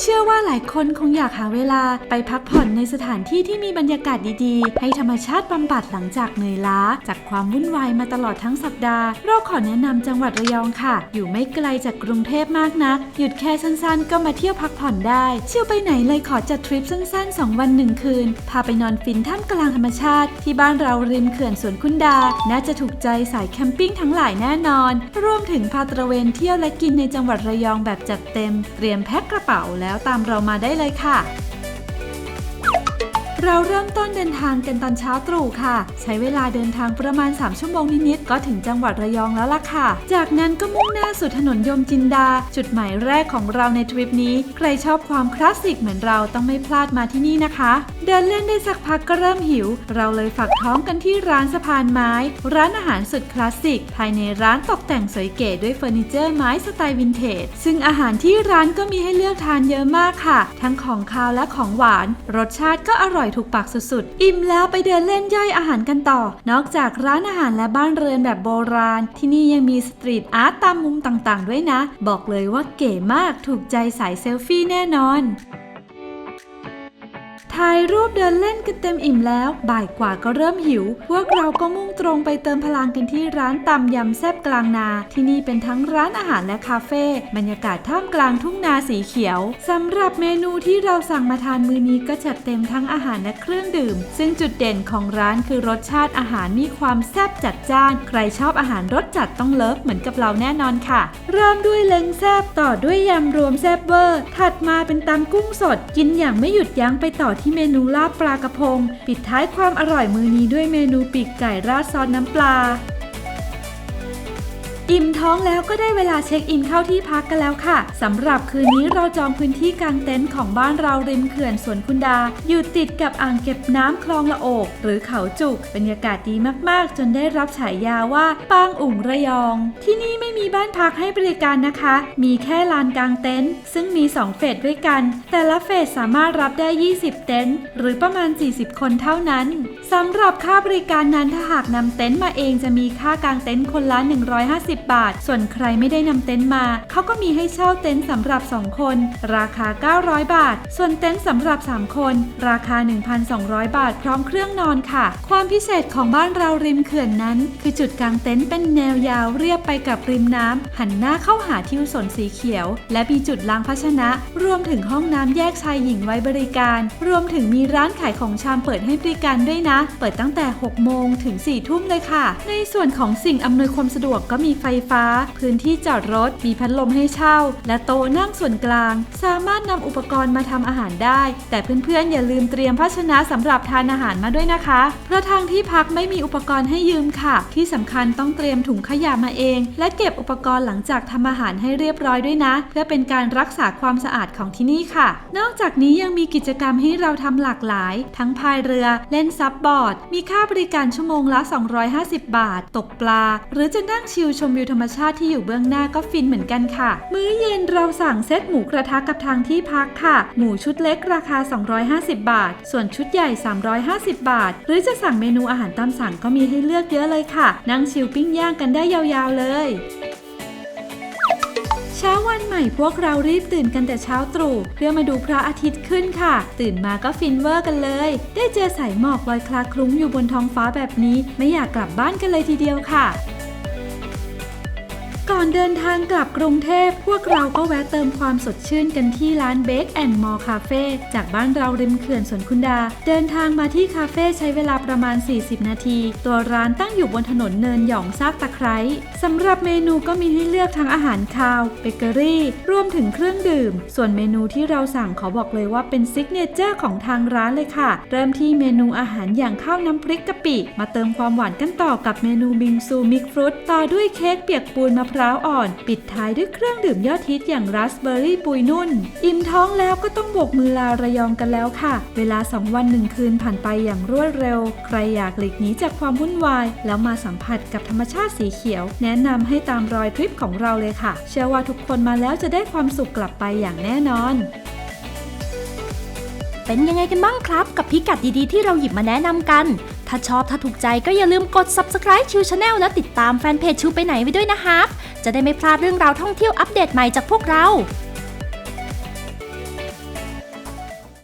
เชื่อว่าหลายคนคงอยากหาเวลาไปพักผ่อนในสถานที่ที่มีบรรยากาศดีๆ ให้ธรรมชาติบำบัดหลังจากเหนื่อยล้า จากความวุ่นวายมาตลอดทั้งสัปดาห์เราขอแนะนำจังหวัดระยองค่ะ อยู่ไม่ไกลจากกรุงเทพมากนักหยุดแค่สั้นๆ ก็มาเที่ยวพักผ่อนได้เชื่อไปไหนเลยขอจัดทริปสั้นๆ 2 วัน1คืน พาไปนอนฟินท่ามกลางธรรมชาติ ที่บ้านเราริมเขื่อนสวนคุณดา น่าจะถูกใจสายแคมปิ้งทั้งหลายแน่นอน รวมถึงพาตระเวนเที่ยวและกินในจังหวัดระยองแบบจัดเต็ม เตรียมแพ็คกระเป๋าแล้วตามเรามาได้เลยค่ะ เราเริ่มต้นเดินทางกันตอนเช้าตรู่ค่ะ ใช้เวลาเดินทางประมาณ 3 ชั่วโมงนิดๆก็ถึงจังหวัดระยองแล้วล่ะค่ะ จากนั้นก็มุ่งหน้าสู่ถนนยมจินดา จุดหมายแรกของเราในทริปนี้ ใครชอบความคลาสสิกเหมือนเราต้องไม่พลาดมาที่นี่นะคะ เดินเล่นได้สักพักก็เริ่มหิว เราเลยฝากท้องกันที่ร้านสะพานไม้ ร้านอาหารสุดคลาสสิกภายในร้านตกแต่งสวยเก๋ด้วยเฟอร์นิเจอร์ไม้สไตล์วินเทจซึ่งอาหารที่ร้านก็มีให้เลือกทานเยอะมากค่ะ ทั้งของคาวและของหวาน รสชาติก็อร่อยถูกปากสุดๆ อิ่มแล้วไปเดินเล่นย่อยอาหารกันต่อ นอกจากร้านอาหารและบ้านเรือนแบบโบราณ ที่นี่ยังมีสตรีทอาร์ตตามมุมต่างๆ ด้วยนะ บอกเลยว่าเก๋มากถูกใจสายเซลฟี่แน่นอน ถ่ายรูปเดินเล่นกันเต็มอิ่มแล้ว บ่ายกว่าก็เริ่มหิว พวกเราก็มุ่งตรงไปเติมพลังกันที่ร้านตำยำแซบกลางนา ที่นี่เป็นทั้งร้านอาหารและคาเฟ่บรรยากาศท่ามกลางทุ่งนาสีเขียวสำหรับเมนูที่เราสั่งมาทานมื้อนี้ก็จัดเต็มทั้งอาหารและเครื่องดื่ม ซึ่งจุดเด่นของร้านคือรสชาติอาหารมีความแซ่บจัดจ้าน ใครชอบอาหารรสจัดต้องเลิฟเหมือนกับเราแน่นอนค่ะ เริ่มด้วยเล้งแซบต่อด้วยยำรวมแซบเวอร์ ถัดมาเป็นตำกุ้งสด กินอย่างไม่หยุดยั้งไปต่อที่เมนูลาบปลากระพง ปิดท้ายความอร่อยมือนี้ด้วยเมนูปีกไก่ราดซอสน้ำปลา อิ่มท้องแล้วก็ได้เวลาเช็คอินเข้าที่พักกันแล้วค่ะสำหรับคืนนี้เราจองพื้นที่กางเต็นท์ของบ้านเราริมเขื่อนสวนคุณดา อยู่ติดกับอ่างเก็บน้ำคลองละโอกหรือเขาจุกบรรยากาศดีมากๆ จนได้รับฉายาว่าปางอุ่งระยอง ที่นี่ไม่มีบ้านพักให้บริการนะคะ มีแค่ลานกางเต็นท์ซึ่งมี 2 เฟสด้วยกัน แต่ละเฟสสามารถรับได้ 20 เต็นท์หรือประมาณ 40 คนเท่านั้นสำหรับค่าบริการนั้นถ้าหากนำเต็นท์มาเองจะมีค่ากางเต็นท์คนละ 150บาท ส่วนใครไม่ได้นำเต็นท์มา เขาก็มีให้เช่าเต็นท์สำหรับ 2 คน ราคา 900 บาท ส่วนเต็นท์สำหรับ 3 คน ราคา 1,200 บาท พร้อมเครื่องนอนค่ะ ความพิเศษของบ้านเราริมเขื่อนนั้น คือจุดกลางเต็นท์เป็นแนวยาวเรียบไปกับริมน้ำหันหน้าเข้าหาทิวสนสีเขียว และมีจุดล้างภาชนะ รวมถึงห้องน้ำแยกชายหญิงไว้บริการ รวมถึงมีร้านขายของชามเปิดให้บริการด้วยนะ เปิดตั้งแต่ 6 โมงถึง 4 ทุ่มเลยค่ะ ในส่วนของสิ่งอำนวยความสะดวกก็มีไฟฟ้า พื้นที่จอดรถ มีพัดลมให้เช่า และโต๊ะนั่งส่วนกลาง สามารถนำอุปกรณ์มาทำอาหารได้ แต่เพื่อนๆอย่าลืมเตรียมภาชนะสำหรับทานอาหารมาด้วยนะคะ เพราะทางที่พักไม่มีอุปกรณ์ให้ยืมค่ะ ที่สำคัญต้องเตรียมถุงขยะมาเอง และเก็บอุปกรณ์หลังจากทำอาหารให้เรียบร้อยด้วยนะ เพื่อเป็นการรักษาความสะอาดของที่นี่ค่ะ นอกจากนี้ยังมีกิจกรรมให้เราทำหลากหลาย ทั้งพายเรือ เล่นซับบอร์ด มีค่าบริการชั่วโมงละ 250 บาท ตกปลา หรือจะนั่งชิลชมวิวธรรมชาติที่อยู่เบื้องหน้าก็ฟินเหมือนกันค่ะ มื้อเย็นเราสั่งเซตหมูกระทะกับทางที่พักค่ะ หมูชุดเล็กราคา 250 บาท ส่วนชุดใหญ่ 350 บาท หรือจะสั่งเมนูอาหารตามสั่งก็มีให้เลือกเยอะเลยค่ะ นั่งชิลปิ้งย่างกันได้ยาวๆเลยเช้าวันใหม่พวกเรารีบตื่นกันแต่เช้าตรู่เพื่อมาดูพระอาทิตย์ขึ้นค่ะ ตื่นมาก็ฟินเวอร์กันเลย ได้เจอสายหมอกลอยคลาคลุ้งอยู่บนท้องฟ้าแบบนี้ ไม่อยากกลับบ้านกันเลยทีเดียวค่ะ ก่อนเดินทางกลับกรุงเทพพวกเราก็แวะเติมความสดชื่นกันที่ร้านเบ k แอนด์มอลคาเฟ่จากบ้านเราริมเขื่อนสวนคุณดา เดินทางมาที่คาเฟ่ใช้เวลาประมาณ 40 นาที ตัวร้านตั้งอยู่บนถนนเนินหยองซากตะไคร้สำหรับเมนูก็มีให้เลือกทั้งอาหารคาว เบเกอรี่ รวมถึงเครื่องดื่ม ส่วนเมนูที่เราสั่งขอบอกเลยว่าเป็นซิกเนเจอร์ของทางร้านเลยค่ะ เริ่มที่เมนูอาหารอย่างข้าวน้ำพริกกะปิ มาเติมความหวานกันต่อกับเมนูบิงซูมิกฟรุตต่อด้วยเค้กเปียกปูนมะพร้าวอ่อน ปิดท้ายด้วยเครื่องดื่มยอดฮิตอย่างราสเบอร์รี่ปุยนุ่น อิ่มท้องแล้วก็ต้องบกมือลาระยองกันแล้วค่ะ เวลา 2 วัน1คืนผ่านไปอย่างรวดเร็ว ใครอยากหลีกหนีจากความวุ่นวาย แล้วมาสัมผัสกับธรรมชาติสีเขียว แนะนำให้ตามรอยทริปของเราเลยค่ะ เชื่อว่าทุกคนมาแล้วจะได้ความสุขกลับไปอย่างแน่นอน เป็นยังไงกันบ้างครับ กับพิกัดดีๆที่เราหยิบมาแนะนำกันถ้าชอบถ้าถูกใจก็อย่าลืมกด subscribe ชิวชาแนลและติดตามแฟนเพจชิวไปไหนไว้ด้วยนะครับ จะได้ไม่พลาดเรื่องราวท่องเที่ยวอัปเดตใหม่จากพวกเรา